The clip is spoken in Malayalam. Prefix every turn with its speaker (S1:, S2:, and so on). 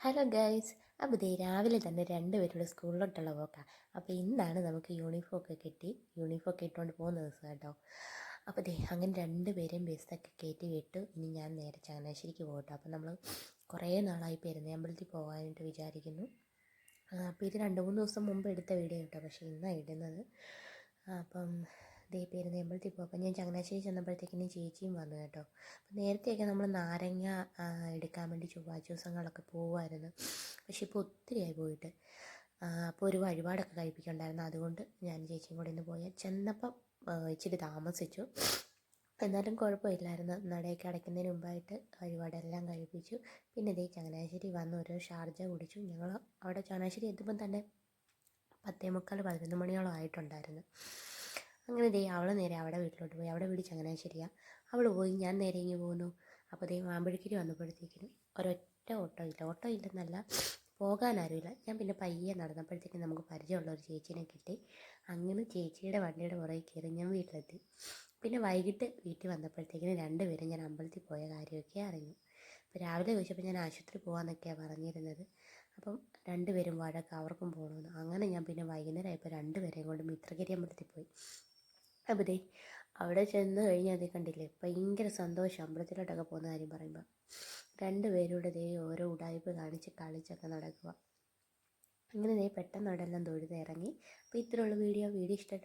S1: Hello guys. അപ്പോൾ ദേ രാവിലെ തന്നെ രണ്ടുപേരുടെ സ്കൂളിലോട്ടുള്ള പോക്കാണ് അപ്പോൾ ഇന്നാണ് നമുക്ക് യൂണിഫോം ഒക്കെ കിട്ടി. യൂണിഫോം ഒക്കെ ഇട്ടുകൊണ്ട് പോകുന്ന ദിവസം കേട്ടോ അപ്പോൾ ദേ അങ്ങനെ രണ്ടുപേരെയും ബസ്സൊക്കെ കയറ്റി വിട്ടു. ഇനി ഞാൻ നേരെ ചങ്ങനാശ്ശേരിക്ക് പോകട്ടോ. അപ്പോൾ നമ്മൾ കുറേ നാളായി പെരുന്നയമ്പലത്തിൽ പോകാനായിട്ട് വിചാരിക്കുന്നു. അപ്പോൾ ഇത് രണ്ട് മൂന്ന് ദിവസം മുമ്പ് എടുത്ത വീഡിയോ കേട്ടോ പക്ഷേ ഇന്നാണ് ഇടുന്നത്. അപ്പം ദേ പെരുന്നയമ്പലത്തിൽ പോകും അപ്പം ഞാൻ ചങ്ങനാശ്ശേരി ചെന്നപ്പോഴത്തേക്കിനും ചേച്ചിയും വന്നു കേട്ടോ. അപ്പം നേരത്തെയൊക്കെ നമ്മൾ നാരങ്ങ എടുക്കാൻ വേണ്ടി ചൊവ്വാഴ്ച ദിവസങ്ങളൊക്കെ പോകുമായിരുന്നു പക്ഷെ ഇപ്പോൾ ഒത്തിരിയായി പോയിട്ട്. അപ്പോൾ ഒരു വഴിപാടൊക്കെ കഴിപ്പിക്കണ്ടായിരുന്നു. അതുകൊണ്ട് ഞാൻ ചേച്ചിയും കൂടെ ഇന്ന് പോയാൽ ചെന്നപ്പം ഇച്ചിരി താമസിച്ചു. എന്നാലും കുഴപ്പമില്ലായിരുന്നു. നടയൊക്കെ അടയ്ക്കുന്നതിന് മുമ്പായിട്ട് വഴിപാടെല്ലാം കഴിപ്പിച്ചു. പിന്നെ ഇതേ ചങ്ങനാശ്ശേരി വന്ന് ഒരു ഷാർജ കുടിച്ചു. ഞങ്ങൾ അവിടെ ചങ്ങനാശ്ശേരി എത്തുമ്പം തന്നെ പത്തേ മുക്കാൽ പതിനൊന്ന് മണിയോളം ആയിട്ടുണ്ടായിരുന്നു. അങ്ങനെ ദേ അവൾ നേരെ അവിടെ വീട്ടിലോട്ട് പോയി. അവിടെ വീട് ശരിയാ. അവൾ പോയി. ഞാൻ നേരെ ഇങ്ങ് പോന്നു. അപ്പോൾ ദേ മാമ്പഴക്കിരി വന്നപ്പോഴത്തേക്കിനും ഒരൊറ്റ ഓട്ടോ ഇല്ല. ഓട്ടോ ഇല്ലെന്നല്ല പോകാൻ ആരുമില്ല ഞാൻ പിന്നെ പയ്യെ നടന്നപ്പോഴത്തേക്കും നമുക്ക് പരിചയമുള്ള ഒരു ചേച്ചീനെ കിട്ടി. അങ്ങനെ ചേച്ചിയുടെ വണ്ടിയുടെ പുറകെ കയറി ഞാൻ വീട്ടിലെത്തി. പിന്നെ വൈകിട്ട് വീട്ടിൽ വന്നപ്പോഴത്തേക്കിനും രണ്ടുപേരും ഞാൻ അമ്പലത്തിൽ പോയ കാര്യമൊക്കെ അറിഞ്ഞു. അപ്പോൾ രാവിലെ ചോദിച്ചപ്പോൾ ഞാൻ ആശുപത്രി പോകാമെന്നൊക്കെയാണ് പറഞ്ഞിരുന്നത്. അപ്പം രണ്ടുപേരും വഴക്ക് അവർക്കും പോകണമെന്ന് അങ്ങനെ ഞാൻ പിന്നെ വൈകുന്നേരം ആയപ്പോൾ രണ്ടുപേരെയും കൊണ്ട് മിത്രഗിരി അമ്പലത്തിൽ പോയി. ദേ അവിടെ ചെന്ന് കഴിഞ്ഞാൽ അത് കണ്ടില്ലേ? ഭയങ്കര സന്തോഷം. അമ്പലത്തിലോട്ടൊക്കെ പോകുന്ന കാര്യം പറയുമ്പോൾ രണ്ടുപേരുടെ ദേ ഓരോ ഉടായ്പ കാണിച്ച് കളിച്ചൊക്കെ നടക്കുക അങ്ങനെ ദേ പെട്ടെന്ന് അവിടെ എല്ലാം തൊഴുത് ഇറങ്ങി. അപ്പോൾ ഇത്രയുള്ള വീഡിയോ. വീഡിയോ ഇഷ്ടപ്പെട്ടു